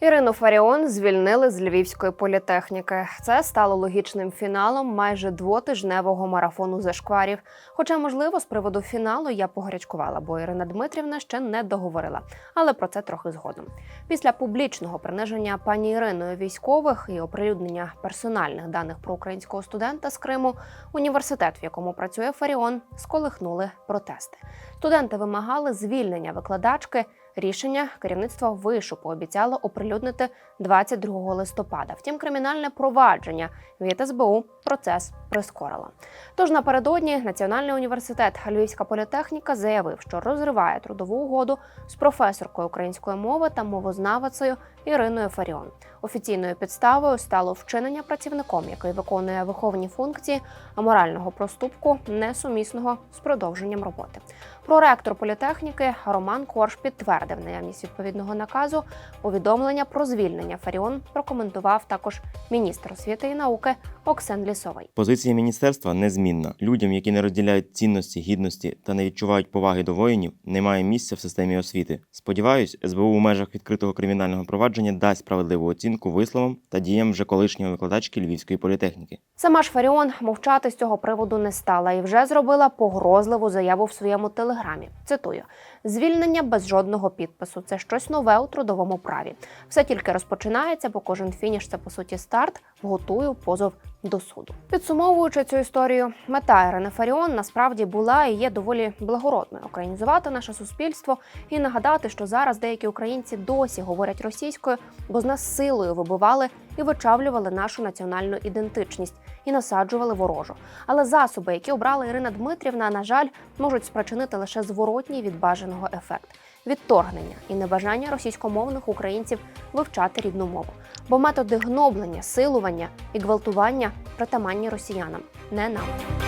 Ірину Фаріон звільнили з Львівської політехніки. Це стало логічним фіналом майже двотижневого марафону зашкварів. Хоча, можливо, з приводу фіналу я погарячкувала, бо Ірина Дмитрівна ще не договорила. Але про це трохи згодом. Після публічного приниження пані Іриною військових і оприлюднення персональних даних про українського студента з Криму, університет, в якому працює Фаріон, сколихнули протести. Студенти вимагали звільнення викладачки. Рішення керівництво вишу пообіцяло оприлюднити 22 листопада. Втім, кримінальне провадження від СБУ процес прискорило. Тож напередодні Національний університет Львівська політехніка заявив, що розриває трудову угоду з професоркою української мови та мовознавицею Іриною Фаріон. Офіційною підставою стало вчинення працівником, який виконує виховні функції аморального проступку, несумісного з продовженням роботи. Проректор політехніки Роман Корж підтвердив наявність відповідного наказу. Повідомлення про звільнення Фаріон прокоментував також міністр освіти і науки Оксен Лісовий. Позиція міністерства незмінна. Людям, які не розділяють цінності, гідності та не відчувають поваги до воїнів, немає місця в системі освіти. Сподіваюсь, СБУ у межах відкритого кримінального провадження дасть справедливу оцінку висловам та діям вже колишньої викладачки Львівської політехніки. Сама ж Фаріон мовчати з цього приводу не стала і вже зробила погрозливу заяву в своєму телеграмі. Цитую: звільнення без жодного підпису це щось нове у трудовому праві. Все тільки розпочинається, бо кожен фініш це по суті старт. Готую позов до суду. Підсумовуючи цю історію, мета Ірини Фаріон насправді була і є доволі благородною українізувати наше суспільство і нагадати, що зараз деякі українці досі говорять російською, бо з нас силою вибивали і вичавлювали нашу національну ідентичність і насаджували ворожу. Але засоби, які обрала Ірина Дмитрівна, на жаль, можуть спричинити лише зворотній від бажаного ефект відторгнення і небажання російськомовних українців вивчати рідну мову. Бо методи гноблення, силування і гвалтування притаманні росіянам, не нам.